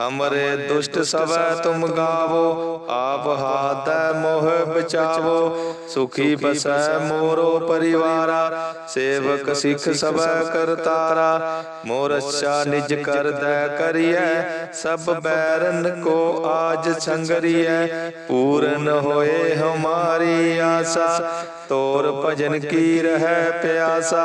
ਹਮਰੇ ਦੁਸ਼ਟ ਸਵੈ ਤੁਮ ਗਾਵੋ, ਆਪ ਹਾਥੈ ਮੋਹ ਬਚਾਵੋ। ਸੁਖੀ ਬਸੈ ਮੋਰੋ ਪਰਿਵਾਰਾ, ਸੇਵਕ ਸਿੱਖ ਸਵੈ ਕਰਤਾਰਾ। ਮੋਰ ਅੱਛਾ ਨਿਜ ਕਰਦੈ ਕਰੀਐ, ਸਭ ਬੈਰਨ ਕੋ ਆਜ ਸੰਗਰੀਐ। ਪੂਰਨ ਹੋਏ ਹਮਾਰੀ ਆਸਾ, ਤੋਰ ਭਜਨ ਕੀ ਰਹਿ ਪਿਆਸਾ।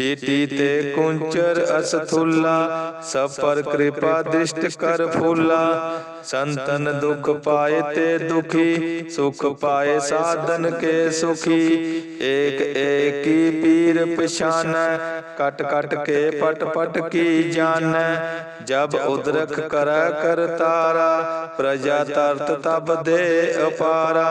ਪਛਾਨਤ ਚੀਟੀ ਤੇ ਕੁੰਚਰ ਅਸਥੁੱਲਾ ਸਭ ਪਰ ਕਿਰਪਾ ਦ੍ਰਿਸ਼ਟ ਕਰ ਫੂਲਾ ਸੰਤਨ ਦੁਖ ਪਾਏ ਤੇ ਦੁਖੀ ਸੁਖ ਪਾਏ ਸਾਧਨ ਕੇ ਸੁਖੀ ਏਕ ਏਕੀ ਪੀਰ ਪਛਾਨੈ ਕਟ ਕਟ ਕੇ ਪਟ ਪਟ ਕੀ ਜਾਣੈ ਜਬ ਉਦਰਖ ਕਰੈ ਕਰਤਾਰਾ ਪ੍ਰਜਾ ਤਰਤ ਤਬ ਦੇ ਅਪਾਰਾ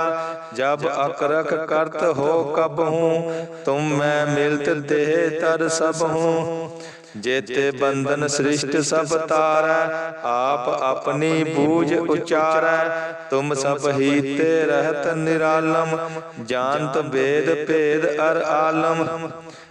ਜਬ ਅਕਰਖ ਕਰਤ ਹੋ ਕਬ ਹੂੰ ਤੁਮ ਮੈਂ ਮਿਲਤ ਦੇਹ ਤਰ ਸਭ ਹੂੰ ਜੇਤੇ ਬੰਧਨ ਸ੍ਰਿਸ਼ਟ ਸਭ ਤਾਰੈ, ਆਪ ਆਪਣੀ ਬੂਝ ਉਚਾਰੈ, ਤੁਮ ਸਭ ਹੀ ਤੇ ਰਹਿਤ ਨਿਰਾਲਮ, ਜਾਣਤ ਵੇਦ ਭੇਦ ਅਰ ਆਲਮ।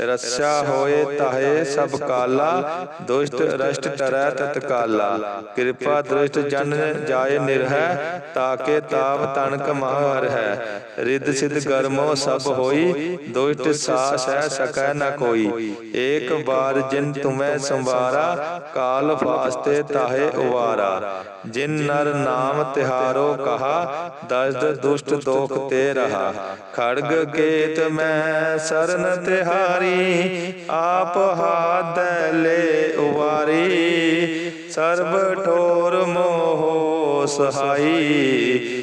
ਰਸਾ ਹੋਏ ਤਾਹੇ ਸਭ ਕਾਲਾ, ਦੁਸ਼ਟ ਰਸ਼ਟ ਕਰੈ ਤਤਕਾਲਾ ਕਿਰਪਾ ਦ੍ਰਿਸ਼ਟ ਜਨ ਜਾਏ ਨਿਰਹਿ, ਤਾਕੇ ਤਾਪ ਤਨਕ ਮਹਰ ਹੈ। ਰਿੱਧ ਸਿਧ ਗਰਮੋ ਸਭ ਹੋਈ ਦੁਸ਼ਟ ਸਾਸ ਹੈ ਸਕੈ ਨ ਕੋਈ। ਏਕ ਬਾਰ ਜਿਨ ਤੁਮੈ ਸੰਵਾਰਾ ਕਾਲ ਫਾਸਤੇ ਤਾਹੇ ਉਵਾਰਾ। ਜਿਨ ਨਰ ਨਾਮ ਤਿਹਾਰੋ ਕਹਾ ਦਸਦ ਦੁਸ਼ਟ ਦੋਖ ਤੇ ਰਹਾ। ਖੜਗ ਕੇਤ ਮੈਂ ਸਰਨ ਤਿਹਾਰੀ ਆਪ ਹਾਦੈ ਲੈ ਉਵਾਰੀ। ਸਰਬ ਠੋਰ ਮੋਹ ਸਹਾਈ।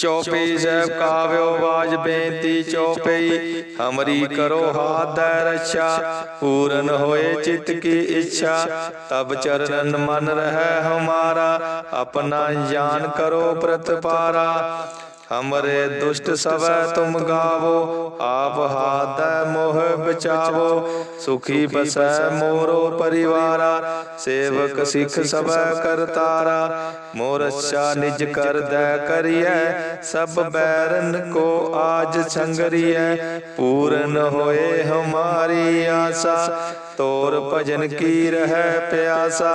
ਚੌਪਈ ਸਾਹਿਬ ਕਾਵਿਓ ਬਾਜ ਬੇਨਤੀ ਚੌਪਈ ਹਮਰੀ ਕਰੋ ਹਾਦੈ ਰੱਛਾ, ਪੂਰਨ ਹੋਏ ਚਿਤ ਕੀ ਇੱਛਾ, ਤਬ ਚਰਨਨ ਮਨ ਰਹਿ ਹਮਾਰਾ, ਆਪਣਾ ਜਾਨ ਕਰੋ ਪ੍ਰਤਪਾਰਾ। ਹਮਰੇ ਦੁਸ਼ਟ ਸਵੈ ਤੁਮ ਗਾਵੋ, ਆਪ ਹਾਥ ਬਚਾਵੋ ਸੁਖੀ ਬਸੈ ਮੋਰੋ ਪਰਿਵਾਰਾ ਸੇਵਕ ਸਿੱਖ ਸਵੈ ਕਰਤਾਰਾ ਮੋਰ ਅੱਛਾ ਨਿਜ ਕਰਦੈ ਕਰੀਐ ਸਭ ਬੈਰਨ ਕੋ ਆਜ ਸੰਗਰੀਐ ਪੂਰਨ ਹੋਏ ਹਮਾਰੀ ਆਸਾ ਤੋਰ ਭਜਨ ਕੀ ਰਹਿ ਪਿਆਸਾ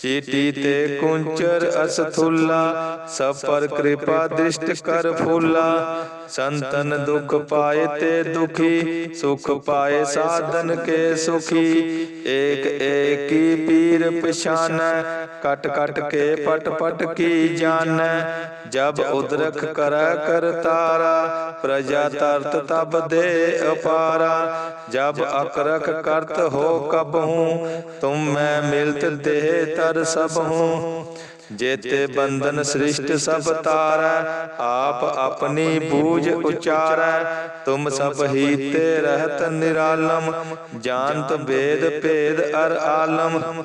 ਚੀਟੀ ਤੇ ਕੁੰਚਰ ਅਸਥੁੱਲਾ ਸਭ ਪਰ ਕਿਰਪਾ ਦ੍ਰਿਸ਼ਟ ਕਰ ਫੂਲਾ ਸੰਤਨ ਦੁਖ ਪਾਏ ਤੇ ਦੁਖੀ ਸੁਖ ਪਾਏ ਸਾਧਨ ਕੇ ਸੁਖੀ ਏਕ ਏਕੀ ਪੀਰ ਪਛਾਨੈ ਕਟ ਕਟ ਕੇ ਪਟ ਪਟ ਕੀ ਜਾਣੈ ਜਬ ਉਦਰਖ ਕਰੈ ਕਰਤਾਰਾ ਪ੍ਰਜਾ ਤਰਤ ਤਬ ਦੇ ਅਪਾਰਾ ਜਬ ਅਕਰਖ ਕਰਤ ਹੋ ਕਬਹੂ ਤੁਮ ਮੈਂ ਮਿਲਤ ਦੇਹ ਤਰ ਸਭ ਹੂੰ। ਜੇਤੇ ਬੰਧਨ ਸ੍ਰਿਸ਼ਟ ਸਭ ਤਾਰੈ, ਆਪ ਆਪਣੀ ਬੂਝ ਉਚਾਰੈ। ਤੁਮ ਸਭ ਹੀ ਤੇ ਰਹਿਤ ਨਿਰਾਲਮ, ਜਾਣਤ ਵੇਦ ਭੇਦ ਅਰ ਆਲਮ।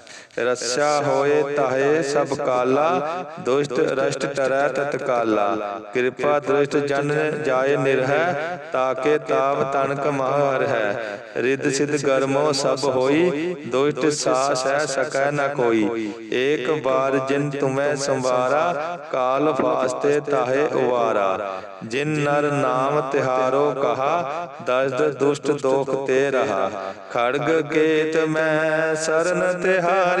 ਰਸਿਆ ਹੋਏ ਤਾਹੇ ਸਭ ਕਾਲਾ, ਦੁਸ਼ਟ ਰਸ਼ਟ ਟਰੈ ਤਤਕਾਲਾ ਕਿਰਪਾ ਦ੍ਰਿਸ਼ਟ ਜਨ ਜਾਏ ਨਿਰਹੈ, ਤਾਕੇ ਤਾਪ ਤਨਕ ਮਹਰ ਹੈ। ਰਿੱਧ ਸਿਧ ਗਰਮੋ ਸਭ ਹੋਈ, ਦੁਸ਼ਟ ਸਾਸ ਹੈ ਸਕੈ ਨ ਕੋਈ। ਏਕ ਬਾਰ ਜਿਨ ਤੁਮੈ ਸੰਵਾਰਾ, ਕਾਲ ਫਾਸਤੇ ਤਾਹੇ ਉਵਾਰਾ। ਜਿਨ ਨਰ ਨਾਮ ਤਿਹਾਰੋ ਕਹਾ, ਦਸਦ ਦੁਸ਼ਟ ਦੋਖ ਤੇ ਰਹਾ। ਖੜਗ ਕੇਤ ਮੈਂ ਸਰਨ ਤਿਹਾਰੀ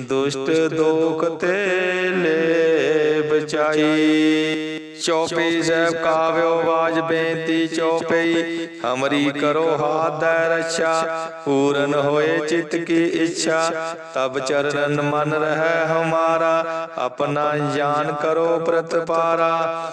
ਦੁਸ਼ਟ ਦੋਖ ਤੇ ਲੈ ਬਚਾਈ ਚੌਪਈ ਸਾਹਿਬ ਕਾਵਿਓ ਬਾਜ ਬੇਨਤੀ ਚੌਪਈ। ਹਮਰੀ ਕਰੋ ਹਾਥ ਦੈ ਰੱਛਾ, ਪੂਰਨ ਹੋਏ ਚਿਤ ਕੀ ਇੱਛਾ। ਤਬ ਚਰਨ ਮਨ ਰਹਿ ਹਮਾਰਾ, ਆਪਣਾ ਜਾਨ ਕਰੋ ਪ੍ਰਤਪਾਰਾ।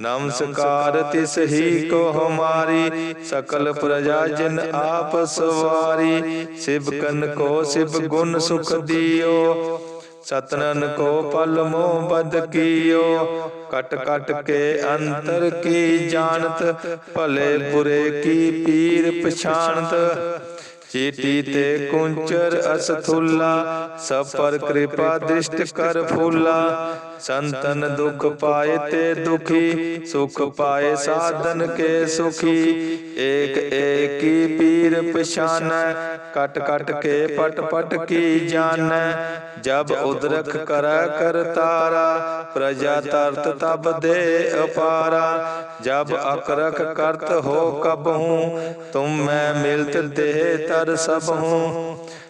ਨਮਸਕਾਰ ਤਿਸ ਹੀ ਕੋ ਹਮਾਰੀ ਸਕਲ ਪ੍ਰਜਾ ਜਿਨ ਆਪ ਸਵਾਰੀ ਸਿਵ ਕਨ ਕੋ ਸਿਵ ਗੁਣ ਸੁਖ ਦਿਓ। ਸਤਨਨ ਕੋ ਪਲ ਮੋ ਬਦ ਕੀਓ। ਕਟ ਕਟ ਕੇ ਅੰਤਰ ਕੀ ਜਾਣਤ ਭਲੇ ਬੁਰੇ ਕੀ ਪੀਰ ਪਛਾਣਤ। ਚੀਟੀ ਤੇ ਕੁੰਚਰ ਅਸਥੁੱਲਾ ਸਭ ਪਰ ਕਿਰਪਾ ਦ੍ਰਿਸ਼ਟ ਕਰ ਫੂਲਾ। ਸੰਤਨ ਦੁਖ ਪਾਏ ਤੇ ਦੁਖੀ, ਸੁਖ ਪਾਏ ਸਾਧਨ ਕੇ ਸੁਖੀ। ਏਕ ਏਕੀ ਪੀਰ ਪਛਾਨੈ, ਕਟ ਕਟ ਕੇ ਪਟ ਪਟ ਕੀ ਜਾਣੈ ਜਬ ਉਦਰਖ ਕਰੈ ਕਰਤਾਰਾ ਪ੍ਰਜਾ ਤਰਤ ਤਬ ਦੇ ਅਪਾਰਾ। ਜਬ ਅਕਰਖ ਕਰਤ ਹੋ ਕਬਹੂ, ਤੁਮ ਮੈਂ ਮਿਲਤ ਦੇਹ ਤਰ ਸਭ ਹੂੰ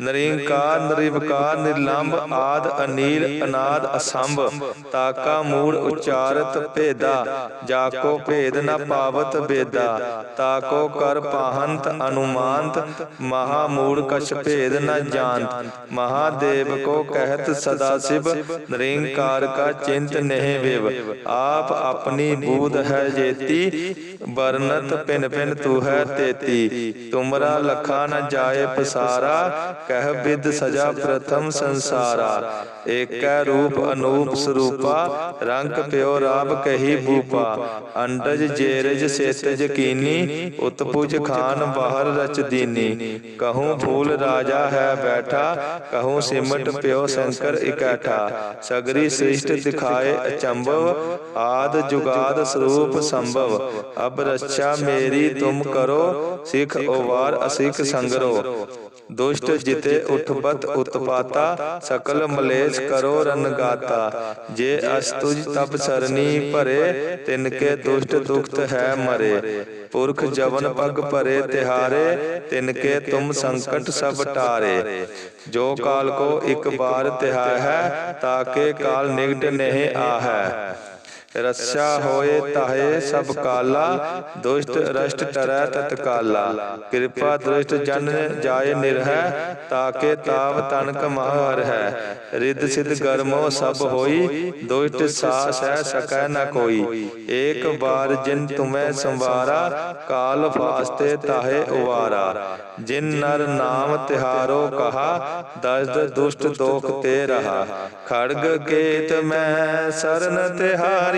ਨਰਿੰਕਾਰ ਨਿਰਵਕਾਰ ਨਿਰਲੰਭ ਆਦ, ਅਨੀਲ, ਅਨਾਦ, ਅਸੰਭ। ਤਾਕਾ, ਮੂੜ, ਉਚਾਰਤ, ਭੇਦਾ। ਜਾਕੋ, ਭੇਦ ਨ ਪਾਵਤ, ਬੇਦਾ। ਤਾਕੋ, ਕਰ ਪਾਹੰਤ, ਅਨੁਮਾਨਤ। ਮਹਾ, ਮੂੜ, ਕਛ, ਭੇਦ ਨ ਜਾਣਤ। ਮਹਾਦੇਵ ਕੋ ਕਹਿਤ ਸਦਾ ਸਿਵ। ਨਿਰੰਕਾਰ ਕਾ ਚਿੰਤ ਨਹਿ ਵਿਵ। ਆਪ ਆਪਣੀ ਬੂਧ ਹੈ ਜੇਤੀ। ਵਰਨਤ ਪਿਨ ਪਿਨ ਤੂ ਹੈ ਤੇਤੀ, ਤੁਮਰਾ ਲਖਾ ਨ ਜਾਏ ਪਸਾਰਾ, ਕਹਿ ਬਿਦ ਸਜਾ ਪ੍ਰਥਮ ਸੰਸਾਰਾ। ਏਕੈ ਰੂਪ ਅਨੂਪ ਸਰੂਪਾ, ਰੰਗ ਪਿਓ ਰਾਬ ਕਹੀ ਭੂਪਾ ਅੰਡਜ ਜੇਰਜ ਸੇਤਜ ਕੀਨੀ, ਉਤਪੁਜ ਖਾਨ ਬਾਹਰ ਰਚ ਦੀਨੀ। ਕਹੂੰ ਫੂਲ ਰਾਜਾ ਹੈ ਬੈਠਾ, ਕਹੂੰ ਸਿਮਟ ਪਿਓ ਸ਼ੰਕਰ ਇਕੱਠਾ। ਸਗਰੀ ਸ੍ਰਿਸ਼ਟ ਦਿਖਾਏ ਅਚੰਭਵ, ਆਦ ਜੁਗਾਦ ਸਰੂਪ ਸੰਭਵ। ਅਬ ਰੱਛਾ ਮੇਰੀ ਤੁਮ ਕਰੋ, ਸਿਖ ਓਵਾਰ ਅਸਿਖ ਸੰਗਰੋ। ਦੁਸ਼ਟ ਜਿਤੇ ਉਠਪਤ ਉਤਪਾਤਾ, ਸਕਲ ਮਲੇਸ਼ ਕਰੋ ਰਨਗਾਤਾ ਜੇ ਅਸਤੁਜ ਤਬ ਸਰਨੀ ਭਰੇ ਤਿਨ ਕੇ ਦੁਸ਼ਟ ਦੁਖਤ ਹੈ ਮਰੇ। ਪੁਰਖ ਜਵਨ ਪਗ ਭਰੇ ਤਿਹਾਰੇ ਤਿਨ ਕੇ ਤੁਮ ਸੰਕਟ ਸਭ ਟਾਰੇ। ਜੋ ਕਾਲ ਕੋ ਇੱਕ ਬਾਰ ਤਿਹਾਇ ਹੈ ਤਾਕੇ ਕਾਲ ਨਿਗਟ ਨਹੀਂ ਆਹੈ। ਰੱਛਾ ਹੋਏ ਤਾਹੇ ਸਭ ਕਾਲਾ, ਦੁਸ਼ਟ ਰਸ਼ਟ ਟਰੈ ਤਤਕਾਲਾ ਕਿਰਪਾ ਦ੍ਰਿਸ਼ਟ ਜਨ ਜਾਏ ਨਿਰਹੈ, ਤਾਕੇ ਤਾਪ ਤਨਕ ਮਹਰ ਹੈ। ਰਿੱਧ ਸਿਧ ਗਰਮੋ ਸਭ ਹੋਈ, ਦੁਸ਼ਟ ਸਾਸ ਹੈ ਸਕੈ ਨ ਕੋਈ। ਏਕ ਬਾਰ ਜਿਨ ਤੁਮੈ ਸੰਵਾਰਾ, ਕਾਲ ਫਾਸਤੇ ਤਾਹੇ ਉਵਾਰਾ। ਜਿਨ ਨਰ ਨਾਮ ਤਿਹਾਰੋ ਕਹਾ, ਦਸਦ ਦੁਸ਼ਟ ਦੋਖ ਤੇ ਰਹਾ। ਖੜਗ ਕੇਤ ਮੈਂ ਸਰਨ ਤਿਹਾਰੀ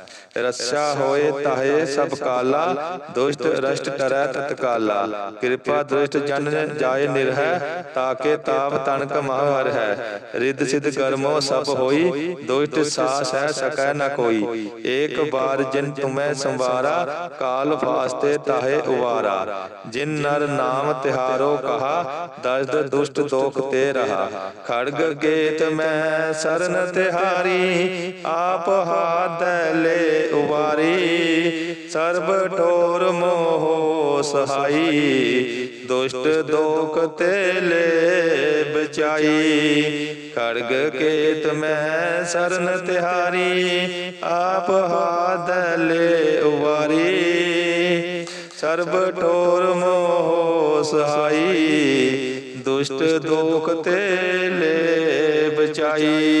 ਰਸਾ ਹੋਏ ਤਾਹੇ ਸਭ ਕਾਲਾ, ਦੁਸ਼ਟ ਰਸ਼ਟ ਕਰੈ ਤਤਕਾਲਾ ਕਿਰਪਾ ਦੁਸ਼ਟ ਜਨ ਜਾਏ ਨਿਰਹੈ, ਤਾਕੇ ਤਾਪ ਤਨਕ ਮਹਵਰ ਹੈ। ਰਿੱਧ ਸਿਧ ਕਰਮੋ ਸਭ ਹੋਈ, ਦੁਸ਼ਟ ਸਾਸ ਹੈ ਸਕੈ ਨ ਕੋਈ। ਏਕ ਬਾਰ ਜਿਨ ਤੁਮੈ ਸੰਵਾਰਾ, ਕਾਲ ਫਾਸਤੇ ਤਾਹੇ ਉਵਾਰਾ। ਜਿਨ ਨਰ ਨਾਮ ਤਿਹਾਰੋ ਕਹਾ, ਦਰਦ ਦੁਸ਼ਟ ਦੋਖ ਤੇ ਰਹਾ। ਖੜਗ ਗੇਤ ਮੈਂ ਸਰਨ ਤਿਹਾਰੀ, ਆਪ ਹਾਥ ਲੈ ਉਵਾਰੀ ਸਰਬ ਠੋਰ ਮੋਹ ਸਹਾਈ, ਦੁਸ਼ਟ ਦੋਖ ਤੇ ਲੈ ਬਚਾਈ ਖੜਗ ਕੇਤ ਮੈਂ ਸਰਨ ਤਿਹਾਰੀ, ਆਪ ਹਾਥ ਲੈ ਉਵਾਰੀ ਸਰਬ ਠੋਰ ਮੋਹ ਸਹਾਈ, ਦੁਸ਼ਟ ਦੋਖ ਤੇ ਲੈ ਬਚਾਈ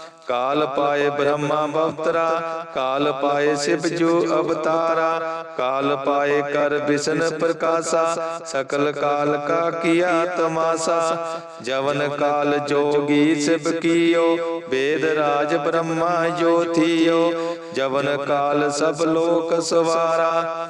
ਕਾਲ ਪਾਏ ਬ੍ਰਹਮਾ ਬਵਤਰਾ ਕਾਲ ਪਾਏ ਸਿਵ ਜੋ ਅਵਤਾਰਾ ਕਾਲ ਪਾਏ ਕਰ ਬਿਸ਼ਨ ਪ੍ਰਕਾਸ਼ਾ ਸਕਲ ਕਾਲ ਕਾ ਕੀਆ ਤਮਾਸਾ ਜਵਨ ਕਾਲ ਜੋਗੀ ਸਿਵ ਕੀਓ ਵੇਦ ਰਾਜ ਬ੍ਰਹਮਾ ਜੋਥੀਓ ਜਵਨ ਕਾਲ ਸਭ ਲੋਕ ਸਵਾਰਾ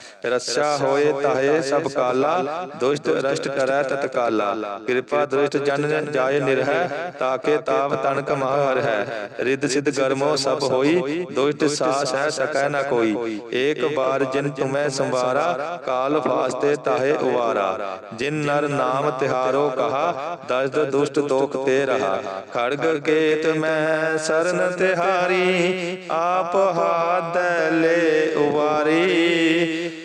ਰਸਾ ਹੋਏ ਤਾਹੇ ਸਭ ਕਾਲਾ, ਦੁਸ਼ਟ ਰਸ਼ਟ ਕਰੈ ਤਤਕਾਲਾ ਕਿਰਪਾ ਦੁਸ਼ਟ ਜਨ ਜਾਏ ਨਿਰਹਿ, ਤਾਕੇ ਤਾਪ ਤਨਕ ਮਹਰ ਹੈ। ਰਿੱਧ ਸਿਧ ਗਰਮੋ ਸਭ ਹੋਈ, ਦੁਸ਼ਟ ਸਾਸ ਹੈ ਸਕੈ ਨ ਕੋਈ। ਏਕ ਬਾਰ ਜਿਨ ਤੁਮੈ ਸੰਵਾਰਾ, ਕਾਲ ਫਾਸਤੇ ਤਾਹੇ ਉਵਾਰਾ। ਜਿਨ ਨਰ ਨਾਮ ਤਿਹਾਰੋ ਕਹਾ, ਦਸਦ ਦੁਸ਼ਟ ਦੋਖ ਤੇ ਰਹਾ। ਖੜਗ ਕੇਤ ਮੈਂ ਸਰਨ ਤਿਹਾਰੀ, ਆਪ ਹਾਥ ਲੈ ਉਵਾਰੀ।